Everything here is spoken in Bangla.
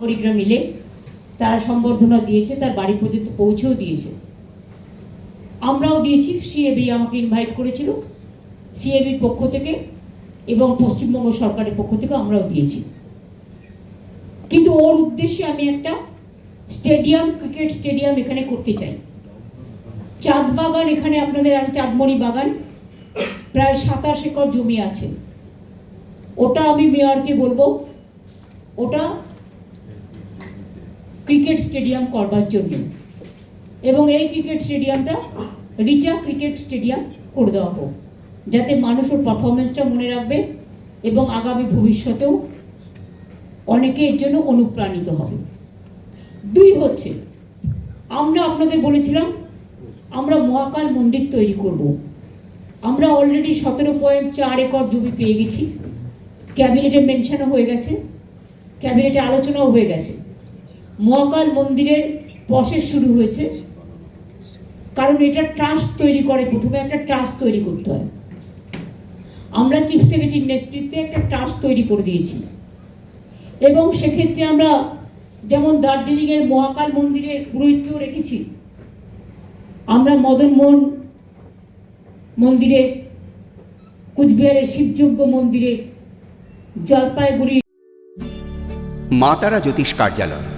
নাগরিকরা মিলে তারা সম্বর্ধনা দিয়েছে, তার বাড়ি পর্যন্ত পৌঁছেও দিয়েছে। আমরাও দিয়েছি সিএবি আমাকে ইনভাইট করেছিল সিএবির পক্ষ থেকে এবং পশ্চিমবঙ্গ সরকারের পক্ষ থেকে আমরাও দিয়েছি। কিন্তু ওর উদ্দেশ্যে আমি একটা স্টেডিয়াম, ক্রিকেট স্টেডিয়াম এখানে করতে চাই। চাঁদ বাগান এখানে আপনাদের আছে, চাঁদমণি বাগান। প্রায় সাতাশ একর জমি আছে। ওটা আমি মেয়রকে বলব, ওটা ক্রিকেট স্টেডিয়াম করবার জন্য। এবং এই ক্রিকেট স্টেডিয়ামটা রিচা ক্রিকেট স্টেডিয়াম করে দেওয়া হোক, যাতে মানুষ ওর পারফরমেন্সটা মনে রাখবে এবং আগামী ভবিষ্যতেও অনেকে এর জন্য অনুপ্রাণিত হবে। দুই হচ্ছে, আমরা আপনাদের বলেছিলাম, আমরা মহাকাল মন্দির তৈরি করব। আমরা অলরেডি সতেরো পয়েন্ট চার একর জমি পেয়ে গেছি। ক্যাবিনেটে মেনশানও হয়ে গেছে, ক্যাবিনেটে আলোচনাও হয়ে গেছে। মহাকাল মন্দিরের প্রসেস শুরু হয়েছে। কারণ এটা ট্রাস্ট তৈরি করে, প্রথমে একটা ট্রাস্ট তৈরি করতে হয়। আমরা চিফ সেক্রেটারির নেতৃত্বে একটা ট্রাস্ট তৈরি করে দিয়েছি। এবং সেক্ষেত্রে আমরা যেমন দার্জিলিংয়ের মহাকাল মন্দিরের গুরুত্ব রেখেছি, আমরা মদন মোহন মন্দিরে কুচবিহারের শিবযজ্ঞ মন্দিরে জলপাইগুড়ি মা তারা জ্যোতিষ কার্যালয়।